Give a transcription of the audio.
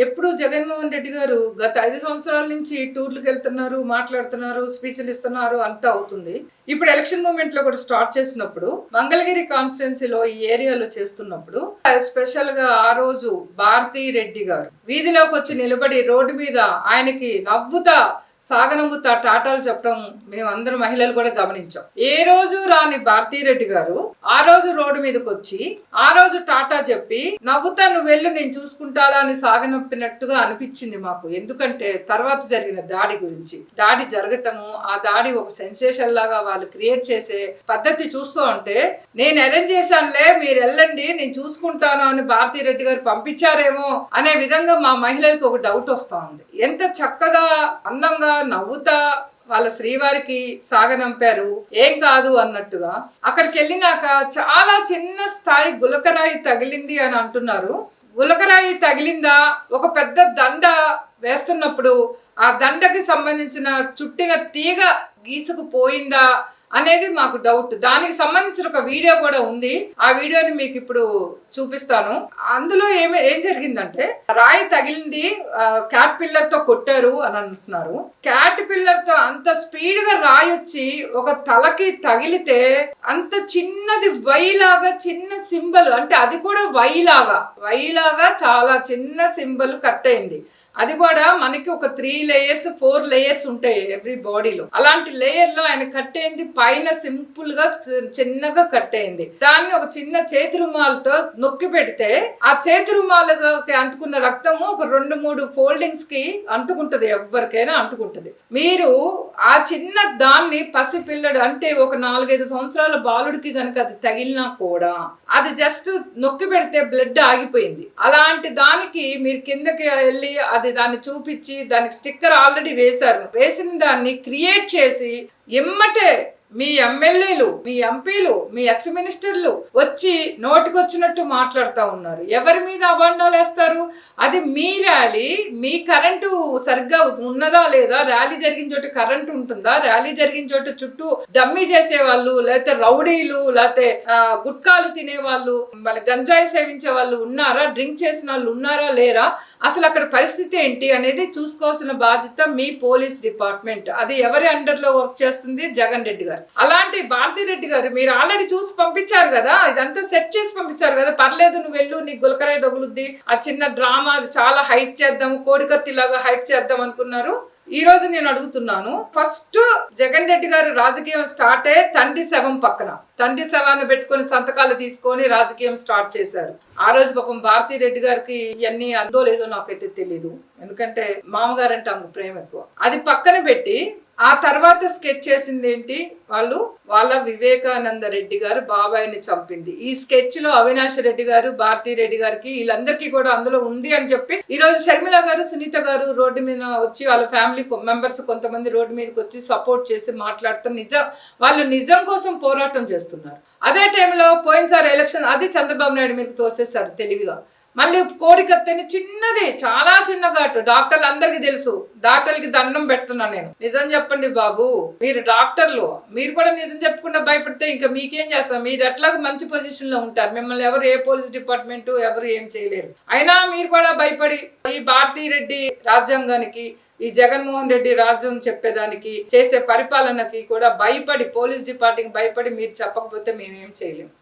ఎప్పుడు జగన్మోహన్ రెడ్డి గారు గత ఐదు సంవత్సరాల నుంచి టూర్లకు వెళ్తున్నారు మాట్లాడుతున్నారు స్పీచ్లు ఇస్తున్నారు అంతా అవుతుంది. ఇప్పుడు ఎలక్షన్ మూమెంట్లో కూడా స్టార్ట్ చేసినప్పుడు మంగళగిరి కాన్స్టిట్యున్సీలో ఈ ఏరియాలో చేస్తున్నప్పుడు స్పెషల్గా ఆ రోజు భారతీ రెడ్డి గారు వీధిలోకి వచ్చి నిలబడి రోడ్డు మీద ఆయనకి నవ్వుతా సాగనమ్ముతా టాటాలు చెప్పడం మేమందరం మహిళలు కూడా గమనించాం. ఏ రోజు రాని భారతీరెడ్డి గారు ఆ రోజు రోడ్డు మీదకి వచ్చి ఆ రోజు టాటా చెప్పి నవ్వుతా నువ్వు వెళ్ళు నేను చూసుకుంటాలా అని సాగనొప్పినట్టుగా అనిపించింది మాకు. ఎందుకంటే తర్వాత జరిగిన దాడి గురించి దాడి జరగటము ఆ దాడి ఒక సెన్సేషన్ లాగా వాళ్ళు క్రియేట్ చేసే పద్ధతి చూస్తూ ఉంటే నేను అరేంజ్ చేశానులే మీరు వెళ్ళండి నేను చూసుకుంటాను అని భారతీరెడ్డి గారు పంపించారేమో అనే విధంగా మా మహిళలకు ఒక డౌట్ వస్తూ ఉంది. ఎంత చక్కగా అందంగా నవ్వుతా వాళ్ళ శ్రీవారికి సాగనంపారు. ఏం కాదు అన్నట్టుగా అక్కడికి వెళ్ళినాక చాలా చిన్న స్థాయి గులకరాయి తగిలింది అని అంటున్నారు. గులకరాయి తగిలిందా? ఒక పెద్ద దండ వేస్తున్నప్పుడు ఆ దండకి సంబంధించిన చుట్టిన తీగ గీసుకుపోయిందా అనేది మాకు డౌట్ దానికి సంబంధించిన ఒక వీడియో కూడా ఉంది. ఆ వీడియోని మీకు ఇప్పుడు చూపిస్తాను. అందులో ఏమి ఏం జరిగిందంటే రాయి తగిలింది క్యాట్ పిల్లర్తో కొట్టారు అని అంటున్నారు. క్యాట్ పిల్లర్తో అంత స్పీడ్గా రాయి వచ్చి ఒక తలకి తగిలితే అంత చిన్నది వైలాగా చిన్న సింబల్ అంటే అది కూడా వైలాగా వైలాగా చాలా చిన్న సింబల్ కట్ అయింది. అది కూడా మనకి ఒక త్రీ లేయర్స్ ఫోర్ లేయర్స్ ఉంటాయి ఎవ్రీ బాడీలో అలాంటి లేయర్లో ఆయన కట్ అయింది పైన సింపుల్గా చిన్నగా కట్ అయింది దాన్ని ఒక చిన్న చేతి రుమాలతో నొక్కి పెడితే ఆ చేతి రుమాలుకి అంటుకున్న రక్తము ఒక రెండు మూడు ఫోల్డింగ్స్కి అంటుకుంటది ఎవరికైనా అంటుకుంటది. మీరు ఆ చిన్న దాన్ని పసి పిల్లడు అంటే ఒక నాలుగైదు సంవత్సరాల బాలుడికి గనక అది తగిలినా కూడా అది జస్ట్ నొక్కి పెడితే బ్లడ్ ఆగిపోయింది. అలాంటి దానికి మీరు కిందకి వెళ్ళి అది దాన్ని చూపించి దానికి స్టిక్కర్ ఆల్రెడీ వేశారు. వేసిన దాన్ని క్రియేట్ చేసి ఎమ్మటే మీ ఎమ్మెల్యేలు మీ ఎంపీలు మీ ఎక్స్ మినిస్టర్లు వచ్చి నోటికొచ్చినట్టు మాట్లాడుతూ ఉన్నారు. ఎవరి మీద అభండాలు వేస్తారు? అది మీ ర్యాలీ మీ కరెంటు సరిగ్గా ఉన్నదా లేదా? ర్యాలీ జరిగిన చోట కరెంటు ఉంటుందా? ర్యాలీ జరిగిన చోట చుట్టూ దమ్మి చేసే వాళ్ళు లేకపోతే రౌడీలు లేకపోతే గుట్కాలు తినే వాళ్ళు మళ్ళీ గంజాయి సేవించే వాళ్ళు ఉన్నారా? డ్రింక్ చేసిన వాళ్ళు ఉన్నారా? లేరా? అసలు అక్కడ పరిస్థితి ఏంటి అనేది చూసుకోవాల్సిన బాధ్యత మీ పోలీస్ డిపార్ట్మెంట్. అది ఎవరి అండర్లో వర్క్ చేస్తుంది? జగన్ రెడ్డి గారు. అలాంటి భారతీ రెడ్డి గారు మీరు ఆల్రెడీ చూసి పంపించారు కదా ఇదంతా సెట్ చేసి పంపించారు కదా పర్లేదు నువ్వు వెళ్ళు నీకు గులకరాయి తగులుద్ది ఆ చిన్న డ్రామా అది చాలా హైప్ చేద్దాము కోడికత్తి లాగా హైప్ చేద్దాం అనుకున్నారు. ఈ రోజు నేను అడుగుతున్నాను ఫస్ట్ జగన్ రెడ్డి గారు రాజకీయం స్టార్ట్ అయ్యే తండ్రి శవం పక్కన. తండ్రి శవాన్ని పెట్టుకొని సంతకాలు తీసుకొని రాజకీయం స్టార్ట్ చేశారు. ఆ రోజు పాపం భారతీ రెడ్డి గారికి ఇవన్నీ అందో లేదో నాకైతే తెలియదు ఎందుకంటే మామగారంటే ఆమెకు ప్రేమ ఎక్కువ. అది పక్కన పెట్టి ఆ తర్వాత స్కెచ్ చేసింది ఏంటి? వాళ్ళు వాళ్ళ వివేకానంద రెడ్డి గారు బాబాయిని చంపింది. ఈ స్కెచ్లో అవినాష్ రెడ్డి గారు భారతీ రెడ్డి గారికి వీళ్ళందరికీ కూడా అందులో ఉంది అని చెప్పి ఈ రోజు షర్మిల గారు సునీత గారు రోడ్డు మీద వచ్చి వాళ్ళ ఫ్యామిలీ మెంబర్స్ కొంతమంది రోడ్డు మీదకి వచ్చి సపోర్ట్ చేసి మాట్లాడుతూ నిజం వాళ్ళు నిజం కోసం పోరాటం చేస్తున్నారు. అదే టైంలో పోయినసారి ఎలక్షన్ అది చంద్రబాబు నాయుడు మీకు తోసేశారు తెలివిగా. మళ్ళీ కోడికత్తెని చిన్నది చాలా చిన్న ఘాటు. డాక్టర్లు అందరికీ తెలుసు. డాక్టర్లకి దండం పెడుతున్నాను నేను. నిజం చెప్పండి బాబు మీరు డాక్టర్లు. మీరు కూడా నిజం చెప్పకుండా భయపడితే ఇంకా మీకేం చేస్తాం? మీరు ఎట్లా మంచి పొజిషన్లో ఉంటారు. మిమ్మల్ని ఎవరు ఏ పోలీస్ డిపార్ట్మెంట్ ఎవరు ఏం చేయలేరు. అయినా మీరు కూడా భయపడి ఈ భారతీ రెడ్డి రాజ్యాంగానికి ఈ జగన్మోహన్ రెడ్డి రాజ్యం చెప్పేదానికి చేసే పరిపాలనకి కూడా భయపడి పోలీస్ డిపార్ట్మెంట్ భయపడి మీరు చెప్పకపోతే మేమేం చేయలేము